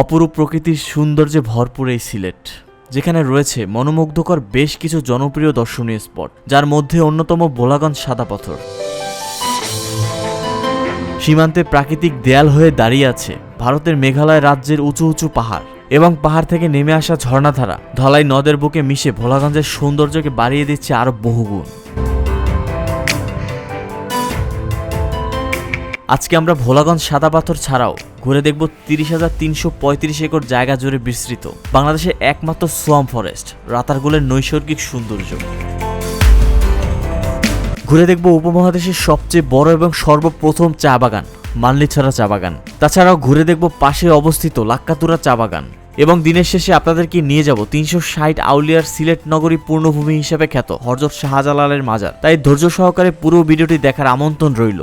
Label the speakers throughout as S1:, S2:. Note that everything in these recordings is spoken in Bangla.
S1: অপরূপ প্রকৃতির সৌন্দর্যে ভরপুর এই সিলেট, যেখানে রয়েছে মনোমুগ্ধকর বেশ কিছু জনপ্রিয় দর্শনীয় স্পট, যার মধ্যে অন্যতম বোলাগঞ্জ সাদা পাথর। সীমান্তে প্রাকৃতিক দেয়াল হয়ে দাঁড়িয়ে আছে ভারতের মেঘালয় রাজ্যের উঁচু উঁচু পাহাড় এবং পাহাড় থেকে নেমে আসা ঝর্ণাধারা। ধলাই নদের বুকে মিশে ভোলাগঞ্জের সৌন্দর্যকে বাড়িয়ে দিচ্ছে আরও বহুগুণ। আজকে আমরা ভোলাগঞ্জ সাদা পাথর ছাড়াও ঘুরে দেখব তিরিশ হাজার তিনশো পঁয়ত্রিশ একর জায়গা জুড়ে বিস্তৃত। বাংলাদেশের একমাত্র সোয়াম ফরেস্ট, রাতারগুলের নৈসর্গিক সৌন্দর্য। ঘুরে দেখব উপমহাদেশের সবচেয়ে বড় এবং সর্বপ্রথম চা বাগান মাল্লিছড়া চা বাগান। তাছাড়াও ঘুরে দেখব পাশে অবস্থিত লাক্কাতুরা চা বাগান। এবং দিনের শেষে আপনাদেরকে নিয়ে যাব তিনশো ষাট আউলিয়ার সিলেট নগরী পূর্ণভূমি হিসেবে খ্যাত হরজত শাহজালালের মাজার। তাই ধৈর্য সহকারে পুরো ভিডিওটি দেখার আমন্ত্রণ রইল।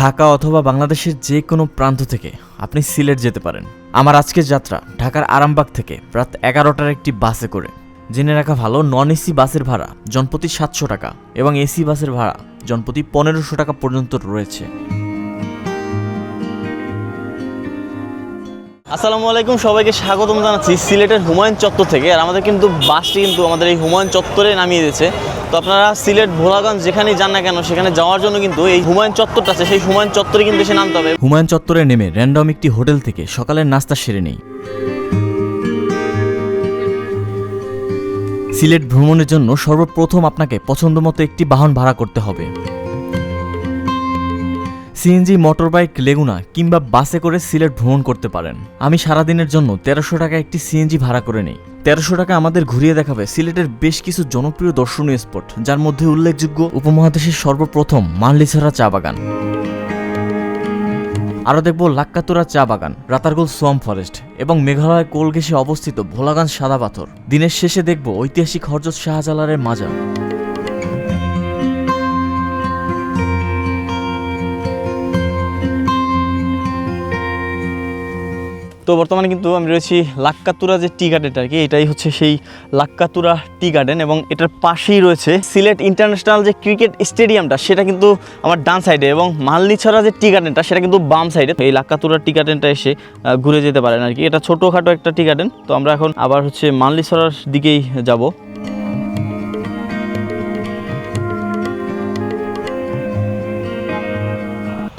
S1: ঢাকা অথবা বাংলাদেশের যে কোনো প্রান্ত থেকে আপনি সিলেট যেতে পারেন। আমার আজকের যাত্রা ঢাকার আরামবাগ থেকে রাত এগারোটার একটি বাসে করে। জেনে রাখা ভালো নন এসি বাসের ভাড়া জনপতি সাতশো টাকা এবং এসি বাসের ভাড়া জনপতি পনেরোশো টাকা পর্যন্ত রয়েছে। আসসালামু আলাইকুম, সবাইকে স্বাগতম জানাচ্ছি সিলেটের হুমায়ুন চত্বর থেকে। আর আমাদের কিন্তু বাসটি কিন্তু আমাদের এই হুমায়ুন চত্বরে নামিয়ে দিয়েছে। তো আপনারা সিলেট, ভোলাগঞ্জ যেখানেই যান না কেন, সেখানে যাওয়ার জন্য কিন্তু এই হুমায়ুন চত্বরটা আছে। সেই হুমায়ুন চত্বরে কিন্তু এসে নামতে হবে। হুমায়ুন চত্বরে নেমে র্যান্ডম একটি হোটেল থেকে সকালের নাস্তা সেরে নেই। সিলেট ভ্রমণের জন্য সর্বপ্রথম আপনাকে পছন্দমতো একটি বাহন ভাড়া করতে হবে। সিএনজি, মোটরবাইক, লেগুনা কিংবা বাসে করে সিলেট ভ্রমণ করতে পারেন। আমি সারাদিনের জন্য তেরোশো টাকা একটি সিএনজি ভাড়া করে নিই। তেরোশো টাকা আমাদের ঘুরিয়ে দেখাবে সিলেটের বেশ কিছু জনপ্রিয় দর্শনীয় স্পট, যার মধ্যে উল্লেখযোগ্য উপমহাদেশের সর্বপ্রথম মানলিছাড়া চা বাগান। আরও দেখব লাক্কাতুরা চা বাগান, রাতারগোল সোয়াম ফরেস্ট এবং মেঘালয় কোল ঘেঁষে অবস্থিত ভোলাগান সাদা পাথর। দিনের শেষে দেখব ঐতিহাসিক হরজত শাহজালালের মাজার। তো বর্তমানে কিন্তু আমি রয়েছি লাক্কাতুরা যে টি গার্ডেনটা আর কি, এটাই হচ্ছে সেই লাক্কাতুরা টি গার্ডেন এবং এটার পাশেই রয়েছে সিলেট ইন্টারন্যাশনাল যে ক্রিকেট স্টেডিয়ামটা, সেটা কিন্তু আমার ডান সাইডে এবং মালনিছড়া যে টি গার্ডেনটা, সেটা কিন্তু বাম সাইডে। এই লাক্কাতুরা টি গার্ডেনটা এসে ঘুরে যেতে পারেন আর কি। এটা ছোটোখাটো একটা টি গার্ডেন, তো আমরা এখন আবার হচ্ছে মালনিছড়ার দিকেই যাব।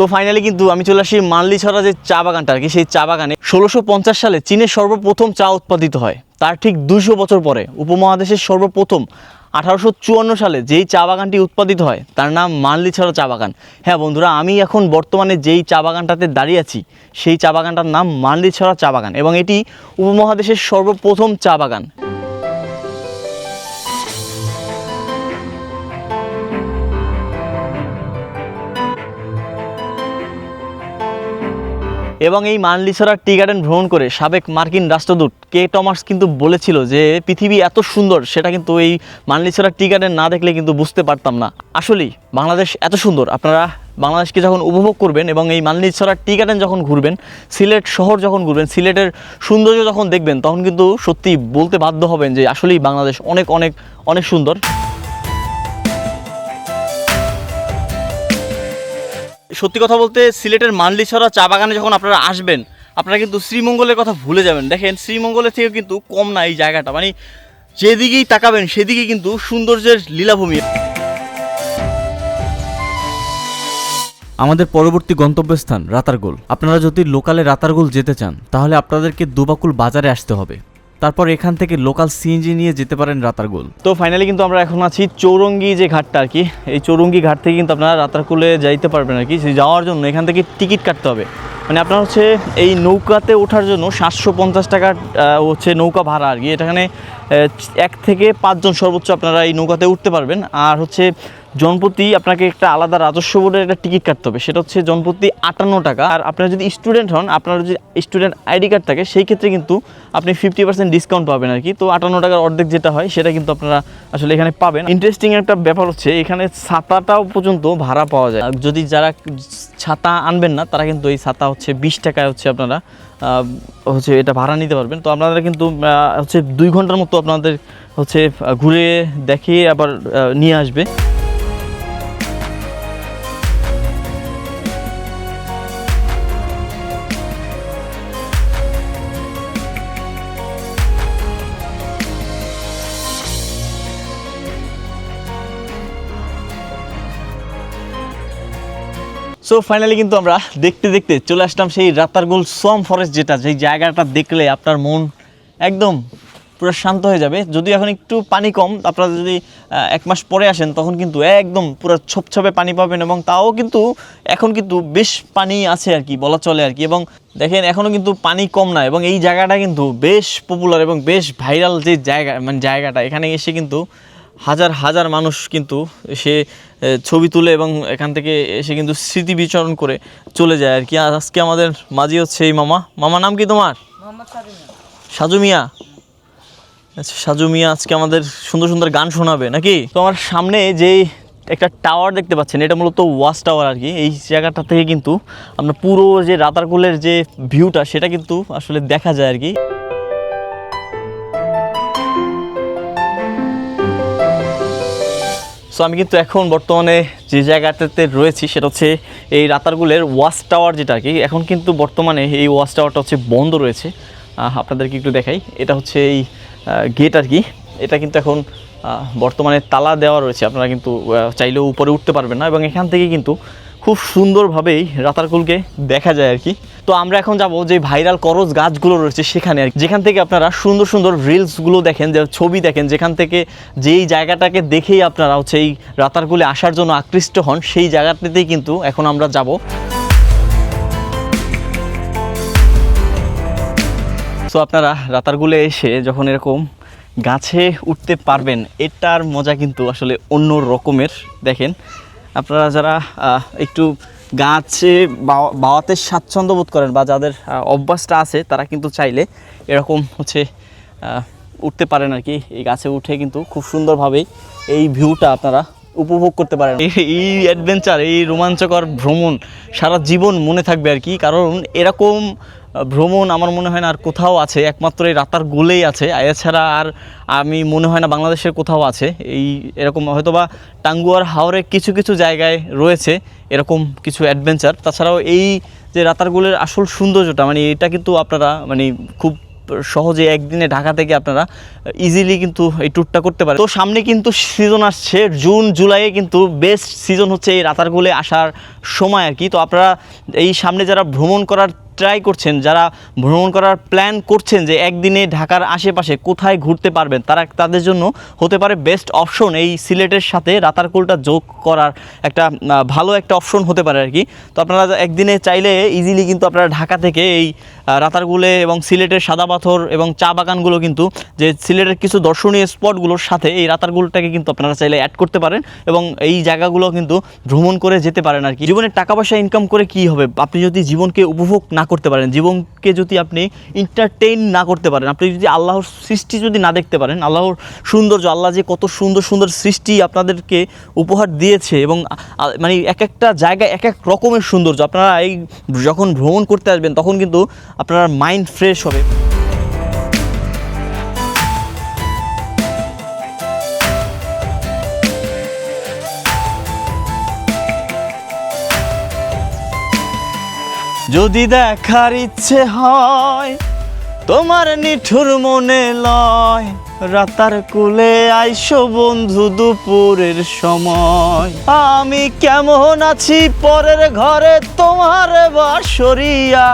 S1: তো ফাইনালি কিন্তু আমি চলে আসি মানলিছড়া যে চা বাগানটা আর কি, সেই চা বাগানে। ষোলোশো সালে চীনের সর্বপ্রথম চা উৎপাদিত হয়। তার ঠিক দুশো বছর পরে উপমহাদেশের সর্বপ্রথম আঠারোশো চুয়ান্ন সালে যেই চা বাগানটি উৎপাদিত হয়, তার নাম মানলি মানলিছড়া চা বাগান। হ্যাঁ বন্ধুরা, আমি এখন বর্তমানে যেই চা বাগানটাতে দাঁড়িয়ে আছি, সেই চা বাগানটার নাম মানলি মানলিছড়া চা বাগান এবং এটি উপমহাদেশের সর্বপ্রথম চা বাগান। এবং এই মানলিছড়া টি গার্ডেন ভ্রমণ করে সাবেক মার্কিন রাষ্ট্রদূত কে টমাস কিন্তু বলেছিল যে পৃথিবী এত সুন্দর, সেটা কিন্তু এই মানলিছড়া টি গার্ডেন না দেখলে কিন্তু বুঝতে পারতাম না। আসলেই, বাংলাদেশ এত সুন্দর। আপনারা বাংলাদেশকে যখন উপভোগ করবেন এবং এই মানলিছড়া টি গার্ডেন যখন ঘুরবেন, সিলেট শহর যখন ঘুরবেন, সিলেটের সৌন্দর্য যখন দেখবেন, তখন কিন্তু সত্যি বলতে বাধ্য হবেন যে আসলেই বাংলাদেশ অনেক অনেক অনেক সুন্দর। সত্যি কথা বলতে সিলেটের মানলিছড়া চা বাগানে যখন আপনারা আসবেন, আপনারা কিন্তু শ্রীমঙ্গলের কথা ভুলে যাবেন। দেখেন, শ্রীমঙ্গলের থেকে কিন্তু কম না এই জায়গাটা। মানে যেদিকেই তাকাবেন, সেদিকেই কিন্তু সৌন্দর্যের লীলাভূমি। আমাদের পরবর্তী গন্তব্যস্থান রাতারগোল। আপনারা যদি লোকালে রাতারগোল যেতে চান, তাহলে আপনাদেরকে দুবাকুল বাজারে আসতে হবে। তারপর এখান থেকে লোকাল সিএনজি নিয়ে যেতে পারেন রাতারগোল তো ফাইনালি কিন্তু আমরা এখন আছি চৌরঙ্গি যে ঘাটটা আর কি এই চৌরঙ্গি ঘাট থেকে কিন্তু আপনারা রাতারকুলে যাইতে পারবেন আর কি যাওয়ার জন্য এখান থেকে টিকিট কাটতে হবে। মানে আপনার হচ্ছে এই নৌকাতে ওঠার জন্য সাতশো পঞ্চাশ টাকা হচ্ছে নৌকা ভাড়া আর কি। আহ, এক থেকে পাঁচজন সর্বোচ্চ আপনারা এই নৌকাতে উঠতে পারবেন। আর হচ্ছে জনপ্রতি আপনাকে একটা আলাদা রাজস্ব বোর্ডের একটা টিকিট কাটতে হবে। সেটা হচ্ছে জনপ্রতি আটান্ন টাকা। আর আপনারা যদি স্টুডেন্ট হন, আপনার যদি স্টুডেন্ট আইডি কার্ড থাকে, সেই ক্ষেত্রে কিন্তু আপনি ফিফটি পার্সেন্ট ডিসকাউন্ট পাবেন আর কি। তো আটান্ন টাকার অর্ধেক যেটা হয়, সেটা কিন্তু আপনারা আসলে এখানে পাবেন। ইন্টারেস্টিং একটা ব্যাপার হচ্ছে, এখানে ছাতাটাও পর্যন্ত ভাড়া পাওয়া যায়। যদি যারা ছাতা আনবেন না, তারা কিন্তু এই ছাতা হচ্ছে বিশ টাকায় হচ্ছে আপনারা হচ্ছে এটা ভাড়া নিতে পারবেন। তো আপনারা কিন্তু হচ্ছে দুই ঘণ্টার মতো আপনাদের হচ্ছে ঘুরে দেখিয়ে আবার নিয়ে আসবে। সো ফাইনালি কিন্তু আমরা দেখতে দেখতে চলে আসলাম সেই রাতারগুল সোয়াম ফরেস্ট যেটা যেই জায়গাটা দেখলে আপনার মন একদম পুরো শান্ত হয়ে যাবে। যদি এখন একটু পানি কম আপনারা যদি এক মাস পরে আসেন তখন কিন্তু একদম পুরো ছোপছপে পানি পাবেন এবং তাও কিন্তু এখন কিন্তু বেশ পানি আছে আর কি বলা চলে আর কি। এবং দেখেন এখনও কিন্তু পানি কম না এবং এই জায়গাটা কিন্তু বেশ পপুলার এবং বেশ ভাইরাল যে জায়গা মানে জায়গাটা এখানে এসে কিন্তু হাজার হাজার মানুষ কিন্তু এ, ছবি তুলে এবং এখান থেকে এসে কিন্তু স্মৃতি বিচরণ করে চলে যায় আর কি। আজকে আমাদের মাঝি হচ্ছে এই মামা। মামা নাম কি তোমার? সাজু মিয়া। আচ্ছা সাজু মিয়া আজকে আমাদের সুন্দর সুন্দর গান শোনাবে নাকি? তোমার সামনে যে একটা টাওয়ার দেখতে পাচ্ছেন এটা মূলত ওয়াচ টাওয়ার আর কি। এই জায়গাটা থেকে কিন্তু আমরা পুরো যে রাতারকুলের যে ভিউটা সেটা কিন্তু আসলে দেখা যায় আর কি। সো আমি কিন্তু এখন বর্তমানে যে জায়গাটাতে রয়েছি, সেটা হচ্ছে এই রাতারগুলের ওয়াচ টাওয়ার যেটা আর কি, এখন কিন্তু বর্তমানে এই ওয়াচ টাওয়ারটা হচ্ছে বন্ধ রয়েছে। আপনাদেরকে একটু দেখাই, এটা হচ্ছে এই গেট আর কি, এটা কিন্তু এখন বর্তমানে তালা দেওয়া রয়েছে, আপনারা কিন্তু চাইলেও উপরে উঠতে পারবেন না এবং এখান থেকে কিন্তু খুব সুন্দরভাবেই রাতারকুলকে দেখা যায় আর কি। তো আমরা এখন যাব যে ভাইরাল করজ গাছগুলো রয়েছে সেখানে আর। যেখান থেকে আপনারা সুন্দর সুন্দর রিলসগুলো দেখেন, যে ছবি দেখেন, যেখান থেকে যেই জায়গাটাকে দেখেই আপনারা হচ্ছে এই রাতারকুলে আসার জন্য আকৃষ্ট হন, সেই জায়গাটাতেই কিন্তু এখন আমরা যাব। সো আপনারা রাতারগুলে এসে যখন এরকম গাছে উঠতে পারবেন, এটার মজা কিন্তু আসলে অন্য রকমের দেখেন আপনারা যারা একটু গাছে বাওয়া- বাওয়াতে স্বাচ্ছন্দ্য বোধ করেন বা যাদের অভ্যাসটা আছে, তারা কিন্তু চাইলে এরকম হচ্ছে উঠতে পারেন আর কি। এই গাছে উঠে কিন্তু খুব সুন্দরভাবেই এই ভিউটা আপনারা উপভোগ করতে পারেন। এই- অ্যাডভেঞ্চার এই রোমাঞ্চকর ভ্রমণ সারা জীবন মনে থাকবে আর কি। কারণ এরকম ভ্রমণ আমার মনে হয় না আর কোথাও আছে, একমাত্র এই রাতার গোলেই আছে। এছাড়া আর আমি মনে হয় না বাংলাদেশের কোথাও আছে। এই এরকম হয়তোবা টাঙ্গুয়ার হাওরে কিছু কিছু জায়গায় রয়েছে এরকম কিছু অ্যাডভেঞ্চার তাছাড়াও এই যে রাতারগুলের আসল সৌন্দর্যটা মানে এটা কিন্তু আপনারা মানে খুব সহজে একদিনে ঢাকা থেকে আপনারা ইজিলি কিন্তু এই ট্যুরটা করতে পারেন। তো সামনে কিন্তু সিজন আসছে জুন জুলাইয়ে কিন্তু বেস্ট সিজন হচ্ছে এই রাতারগুলে আসার সময় আর কি। তো আপনারা এই সামনে যারা ভ্রমণ করার ট্রাই করছেন, যারা ভ্রমণ করার প্ল্যান করছেন যে একদিনে ঢাকার আশেপাশে কোথায় ঘুরতে পারবেন, তারা তাদের জন্য হতে পারে বেস্ট অপশন এই সিলেটের সাথে রাতারকুলটা যোগ করার একটা ভালো একটা অপশন হতে পারে আর কি তো আপনারা একদিনে চাইলে ইজিলি কিন্তু আপনারা ঢাকা থেকে এই রাতারগুলে এবং সিলেটের সাদা পাথর এবং চা বাগানগুলো কিন্তু, যে সিলেটের কিছু দর্শনীয় স্পটগুলোর সাথে এই রাতারগুলটাকে কিন্তু আপনারা চাইলে অ্যাড করতে পারেন এবং এই জায়গাগুলো কিন্তু ভ্রমণ করে যেতে পারেন আর কি জীবনে টাকা পয়সা ইনকাম করে কি হবে? আপনি যদি জীবনকে উপভোগ না করতে পারেন, জীবনকে যদি আপনি এন্টারটেইন না করতে পারেন, আপনি যদি আল্লাহর সৃষ্টি যদি না দেখতে পারেন, আল্লাহর সৌন্দর্য, আল্লাহ যে কত সুন্দর সুন্দর সৃষ্টি আপনাদেরকে উপহার দিয়েছে এবং মানে এক একটা জায়গায় এক এক রকমের সৌন্দর্য, আপনারা এই যখন ভ্রমণ করতে আসবেন, তখন কিন্তু আপনার মাইন্ড ফ্রেশ হবে। যদি দেখার ইচ্ছে হয়, তোমার নিঠুর মনে লয়। রাতার কুলে আইসো বন্ধু দুপুরের সময়। আমি কেমন আছি পরের ঘরে তোমার বাসরিয়া,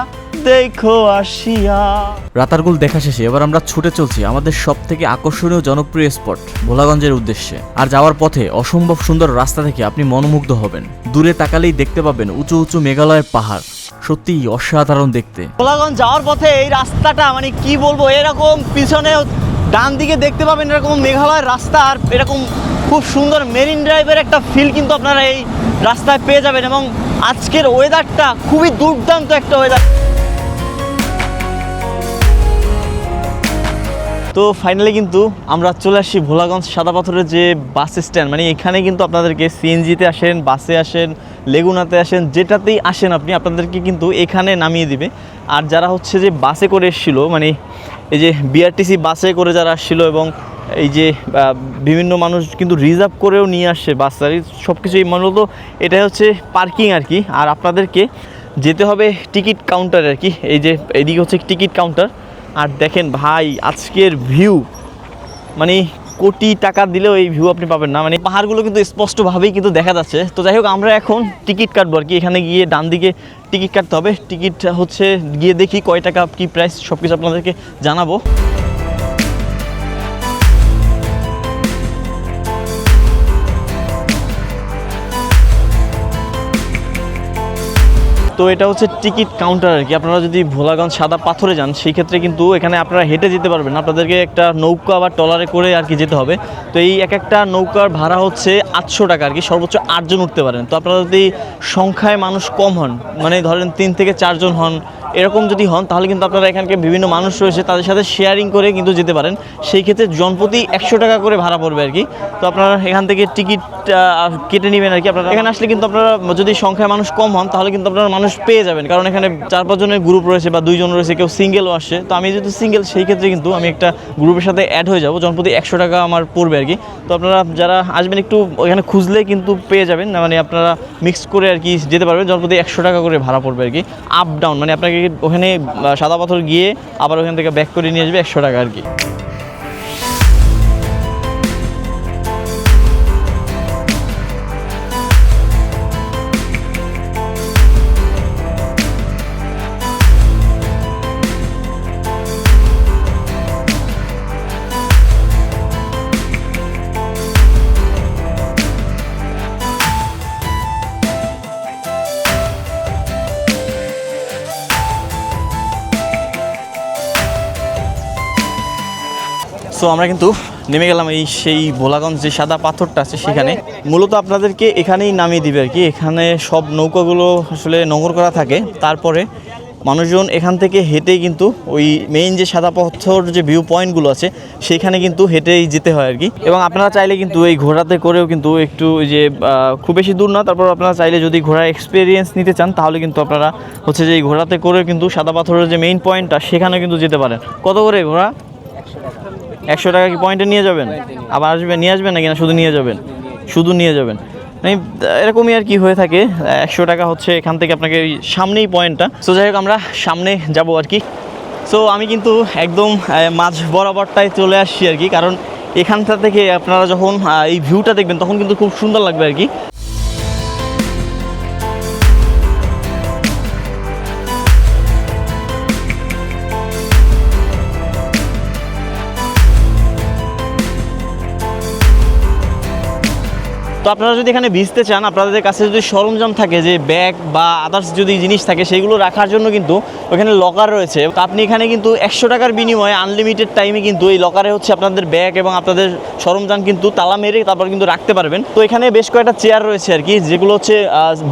S1: দেখো আসিয়া। রাতারগুল দেখা শেষে, এবার আমরা ছুটে চলছি আমাদের সব থেকে আকর্ষণীয় জনপ্রিয় স্পট, ভোলাগঞ্জের উদ্দেশ্যে। আর যাওয়ার পথে অসম্ভব সুন্দর রাস্তা থেকে আপনি মনোমুগ্ধ হবেন। দূরে তাকালেই দেখতে পাবেন উঁচু উঁচু মেঘালয়ের পাহাড়। সত্যি অসাধারণ দেখতে। ভোলাগঞ্জ যাওয়ার পথে এই রাস্তাটা মানে কি বলব, এরকম পিছনে ডান দিকে দেখতে পাবেন এরকম মেঘালয়ের রাস্তা আর এরকম খুব সুন্দর মেরিন ড্রাইভের একটা ফিল কিন্তু আপনারা এই রাস্তায় পেয়ে যাবেন এবং আজকের ওয়েদারটা খুবই দুর্দান্ত একটা ওয়েদার তো ফাইনালি কিন্তু আমরা চলে আসি ভোলাগঞ্জ সাদা পাথরের যে বাস স্ট্যান্ড মানে এখানে কিন্তু আপনাদেরকে সিএনজিতে আসেন বাসে আসেন লেগুনাতে আসেন, যেটাতেই আসেন আপনি, আপনাদেরকে কিন্তু এখানে নামিয়ে দিবে। আর যারা হচ্ছে যে বাসে করে এসেছিল মানে এই যে বিআরটিসি বাসে করে যারা আসছিল এবং এই যে বিভিন্ন মানুষ কিন্তু রিজার্ভ করেও নিয়ে আসছে বাস সব কিছুই মূলত এটা হচ্ছে পার্কিং আর কি। আর আপনাদেরকে যেতে হবে টিকিট কাউন্টার আর কি, এই যে এইদিকে হচ্ছে টিকিট কাউন্টার আর দেখেন ভাই, আজকের ভিউ মানে কোটি টাকা দিলেও এই ভিউ আপনি পাবেন না। মানে পাহাড়গুলো কিন্তু স্পষ্টভাবেই কিন্তু দেখা যাচ্ছে। তো যাই হোক, আমরা এখন টিকিট কাটবো আর কি। এখানে গিয়ে ডান দিকে টিকিট কাটতে হবে। টিকিট হচ্ছে গিয়ে দেখি কয় টাকা, কী প্রাইস সব কিছু আপনাদেরকে জানাব। তো এটা হচ্ছে টিকিট কাউন্টার আর কি। আপনারা যদি ভোলাগঞ্জ সাদা পাথরে যান, সেই ক্ষেত্রে কিন্তু এখানে আপনারা হেঁটে যেতে পারবেন। আপনাদেরকে একটা নৌকা বা টলারে করে আর কি যেতে হবে। তো এই এক একটা নৌকার ভাড়া হচ্ছে আটশো টাকা আর কি, সর্বোচ্চ আটজন উঠতে পারেন। তো আপনারা যদি সংখ্যায় মানুষ কম হন মানে ধরেন তিন থেকে চারজন হন এরকম যদি হন, তাহলে কিন্তু আপনারা এখানকে বিভিন্ন মানুষ রয়েছে, তাদের সাথে শেয়ারিং করে কিন্তু যেতে পারেন। সেই ক্ষেত্রে জনপ্রতি একশো টাকা করে ভাড়া পড়বে আর কি। তো আপনারা এখান থেকে টিকিট কেটে নেবেন আর কি। আপনারা এখানে আসলে কিন্তু আপনারা যদি সংখ্যায় মানুষ কম হন, তাহলে কিন্তু আপনারা মানুষ পেয়ে যাবেন। কারণ এখানে চার পাঁচজনের গ্রুপ রয়েছে বা দুইজন রয়েছে, কেউ সিঙ্গেলও আসছে তো আমি যেহেতু সিঙ্গেল সেই ক্ষেত্রে কিন্তু আমি একটা গ্রুপের সাথে অ্যাড হয়ে যাব। জনপ্রতি একশো টাকা আমার পড়বে আর কি। তো আপনারা যারা আসবেন একটু ওখানে খুঁজলে কিন্তু পেয়ে যাবেন। মানে আপনারা মিক্স করে আর কি যেতে পারবেন। জনপ্রতি একশো টাকা করে ভাড়া পড়বে আর কি। আপ ডাউন মানে আপনাকে ওখানে সাদা পাথর গিয়ে আবার ওখান থেকে ব্যাক করে নিয়ে আসবে একশো টাকা আর কি। সো আমরা কিন্তু নেমে গেলাম এই সেই ভোলাগঞ্জ যে সাদা পাথরটা আছে সেখানে। মূলত আপনাদেরকে এখানেই নামিয়ে দিবে আর কি। এখানে সব নৌকাগুলো আসলে নোংর করা থাকে। তারপরে মানুষজন এখান থেকে হেঁটেই কিন্তু ওই মেইন যে সাদা পাথর যে ভিউ পয়েন্টগুলো আছে, সেখানে কিন্তু হেঁটেই যেতে হয় আর কি। এবং আপনারা চাইলে কিন্তু এই ঘোড়াতে করেও কিন্তু একটু যে খুব বেশি দূর না, তারপর আপনারা চাইলে যদি ঘোড়ার এক্সপিরিয়েন্স নিতে চান, তাহলে কিন্তু আপনারা হচ্ছে যে এই ঘোড়াতে করেও কিন্তু সাদা পাথরের যে মেইন পয়েন্টটা সেখানে কিন্তু যেতে পারেন। কত করে ঘোড়া? একশো টাকা কি পয়েন্টে নিয়ে যাবেন? আবার আসবেন নিয়ে আসবেন নাকি না শুধু নিয়ে যাবেন? শুধু নিয়ে যাবেন। মানে এরকমই আর কি হয়ে থাকে। একশো টাকা হচ্ছে এখান থেকে আপনাকে সামনেই পয়েন্টটা। সো যাই হোক, আমরা সামনে যাব আর কি। সো আমি কিন্তু একদম মাঝ বরাবরটায় চলে আসছি আর কি। কারণ এখানটা থেকে আপনারা যখন এই ভিউটা দেখবেন, তখন কিন্তু খুব সুন্দর লাগবে আর কি। তো আপনারা যদি এখানে ভিজতে চান, আপনাদের কাছে যদি সরঞ্জাম থাকে যে ব্যাগ বা আদার্স যদি জিনিস থাকে, সেগুলো রাখার জন্য কিন্তু ওখানে লকার রয়েছে। তো আপনি এখানে কিন্তু একশো টাকার বিনিময়ে আনলিমিটেড টাইমে কিন্তু এই লকারে হচ্ছে আপনাদের ব্যাগ এবং আপনাদের সরঞ্জাম কিন্তু তালা মেরে তারপর কিন্তু রাখতে পারবেন। তো এখানে বেশ কয়েকটা চেয়ার রয়েছে আর কি, যেগুলো হচ্ছে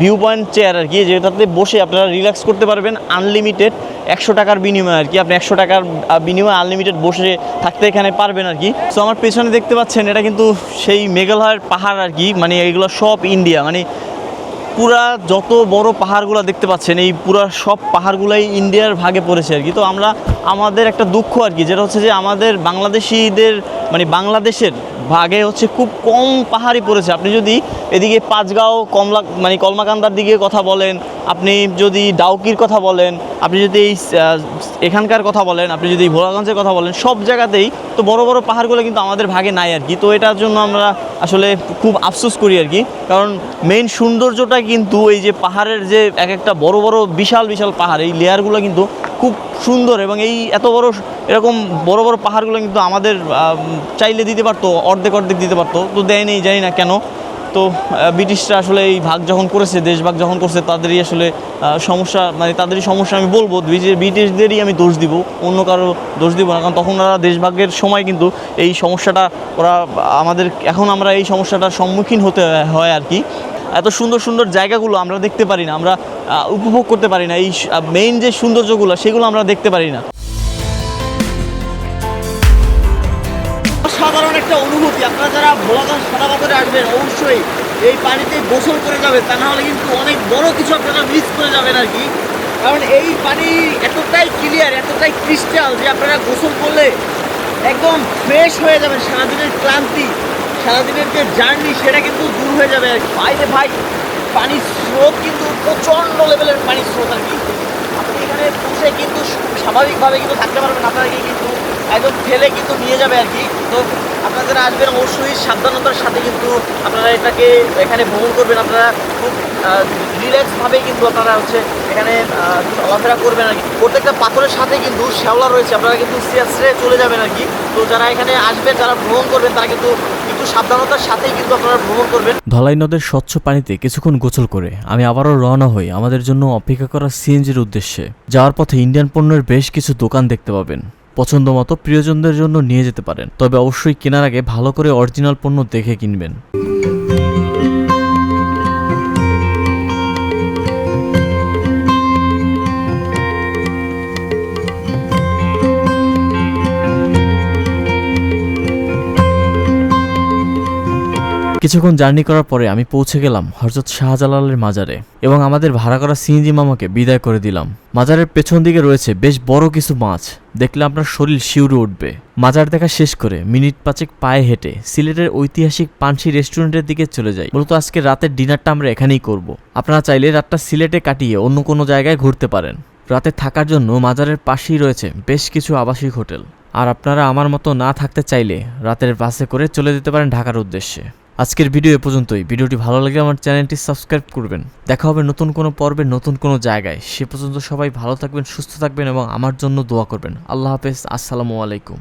S1: ভিউ পয়েন্ট চেয়ার আর কি, যেটাতে বসে আপনারা রিল্যাক্স করতে পারবেন আনলিমিটেড একশো টাকার বিনিময়ে আর কি। আপনি একশো টাকার বিনিময়ে আনলিমিটেড বসে থাকতে এখানে পারবেন আর কি। সো আমার পেছনে দেখতে পাচ্ছেন, এটা কিন্তু সেই মেঘালয়ের পাহাড় আর কি মানে এগুলো সব ইন্ডিয়া মানে পুরা যত বড় পাহাড়গুলো দেখতে পাচ্ছেন, এই পুরা সব পাহাড়গুলাই ইন্ডিয়ার ভাগে পড়েছে আর কি। তো আমরা, আমাদের একটা দুঃখ আর কি, যেটা হচ্ছে যে আমাদের বাংলাদেশিদের মানে বাংলাদেশের ভাগে হচ্ছে খুব কম পাহাড়ই পড়েছে। আপনি যদি এদিকে পাঁচগাঁও, কমলা মানে কলমাকান্দার দিকে কথা বলেন, আপনি যদি ডাউকির কথা বলেন, আপনি যদি এই এখানকার কথা বলেন, আপনি যদি ভোলাগঞ্জের কথা বলেন, সব জায়গাতেই তো বড় বড় পাহাড়গুলো কিন্তু আমাদের ভাগে নাই আর কি। তো এটার জন্য আমরা আসলে খুব আফসোস করি আর কি। কারণ মেইন সৌন্দর্যটা কিন্তু এই যে পাহাড়ের যে এক একটা বড় বড়, বিশাল বিশাল পাহাড়, এই লেয়ারগুলো কিন্তু খুব সুন্দর এবং এই এত বড় এরকম বড় বড় পাহাড়গুলো কিন্তু আমাদের চাইলে দিতে পারতো, অর্ধেক অর্ধেক দিতে পারতো, তো দেয়নি, জানি না কেন। তো ব্রিটিশরা আসলে এই ভাগ যখন করেছে দেশভাগ যখন করছে, তাদেরই আসলে সমস্যা মানে তাদেরই সমস্যা আমি বলব, ব্রিটিশ- ব্রিটিশদেরই আমি দোষ দিব, অন্য কারও দোষ দিব না, কারণ তখন ওরা দেশভাগের সময় কিন্তু এই সমস্যাটা ওরা, আমাদের, এখন আমরা এই সমস্যাটার সম্মুখীন হতে হয় আর কি। এত সুন্দর সুন্দর জায়গাগুলো আমরা দেখতে পারি না, আমরা উপভোগ করতে পারি না, এই মেইন যে সৌন্দর্যগুলো, সেগুলো আমরা দেখতে পারি না। সাধারণ একটা অনুভূতি, আপনারা যারা ভোলাগঞ্জ সাদা পাথরে আসবেন, অবশ্যই এই পানিতে গোসল করে যাবে তা না হলে কিন্তু অনেক বড় কিছু আপনারা মিস করে যাবেন আর কি। কারণ এই পানি এতটাই ক্লিয়ার এতটাই ক্রিস্টাল যে আপনারা গোসল করলে একদম ফ্রেশ হয়ে যাবেন, সারাদিনের ক্লান্তি। সারাদিনের যে জার্নি, সেটা কিন্তু দূর হয়ে যাবে। বাইরে ভাই, পানির স্রোত কিন্তু প্রচণ্ড লেভেলের পানির স্রোত আর কি। আপনি এখানে বসে কিন্তু স্বাভাবিকভাবে কিন্তু থাকতে পারবেন আপনাকে কিন্তু একদম ঠেলে কিন্তু নিয়ে যাবে আর কি। তো আপনারা যারা আসবেন, অবশ্যই সাবধানতার সাথে কিন্তু আপনারা এটাকে এখানে ভ্রমণ করবেন। আপনারা খুব রিল্যাক্সভাবে কিন্তু আপনারা হচ্ছে এখানে চলাফেরা করবেন আর কি। প্রত্যেকটা পাথরের সাথে কিন্তু শ্যাওলা রয়েছে। আপনারা কিন্তু সে আশ্রয়ে চলে যাবেন আর কি। তো যারা এখানে আসবেন, যারা ভ্রমণ করবেন, তারা কিন্তু সাবধানতার সাথেই কিন্তু আপনারা ভ্রমণ করবেন। ধলাই নদের স্বচ্ছ পানিতে কিছুক্ষণ গোসল করে আমি আবারও রওনা হই আমাদের জন্য অপেক্ষা করা সিএনজির উদ্দেশ্যে। যাওয়ার পথে ইন্ডিয়ান পণ্যের বেশ কিছু দোকান দেখতে পাবেন। পছন্দ মতো প্রিয়জনদের জন্য নিয়ে যেতে পারেন। তবে অবশ্যই কেনার আগে ভালো করে অরিজিনাল পণ্য দেখে কিনবেন। কিছুক্ষণ জার্নি করার পরে আমি পৌঁছে গেলাম হরজত শাহজালালের মাজারে এবং আমাদের ভাড়া করা সিএনজি মামাকে বিদায় করে দিলাম। মাজারের পেছন দিকে রয়েছে বেশ বড় কিছু মাছ। দেখলে আপনার শরীর শিউরে উঠবে। মাজার দেখা শেষ করে মিনিট পাঁচেক পায়ে হেঁটে সিলেটের ঐতিহাসিক পানসি রেস্টুরেন্টের দিকে চলে যাই। মূলত আজকে রাতের ডিনারটা আমরা এখানেই করব। আপনারা চাইলে রাতটা সিলেটে কাটিয়ে অন্য কোনো জায়গায় ঘুরতে পারেন। রাতে থাকার জন্য মাজারের পাশেই রয়েছে বেশ কিছু আবাসিক হোটেল। আর আপনারা আমার মতো না থাকতে চাইলে রাতের বাসে করে চলে যেতে পারেন ঢাকার উদ্দেশ্যে। আজকের ভিডিও এ পর্যন্তই। ভিডিওটি ভালো লাগলে আমার চ্যানেলটি সাবস্ক্রাইব করবেন। দেখা হবে নতুন কোনো পর্বে, নতুন কোনো জায়গায়। সে পর্যন্ত সবাই ভালো থাকবেন, সুস্থ থাকবেন এবং আমার জন্য দোয়া করবেন। আল্লাহ হাফেজ, আসসালামু আলাইকুম।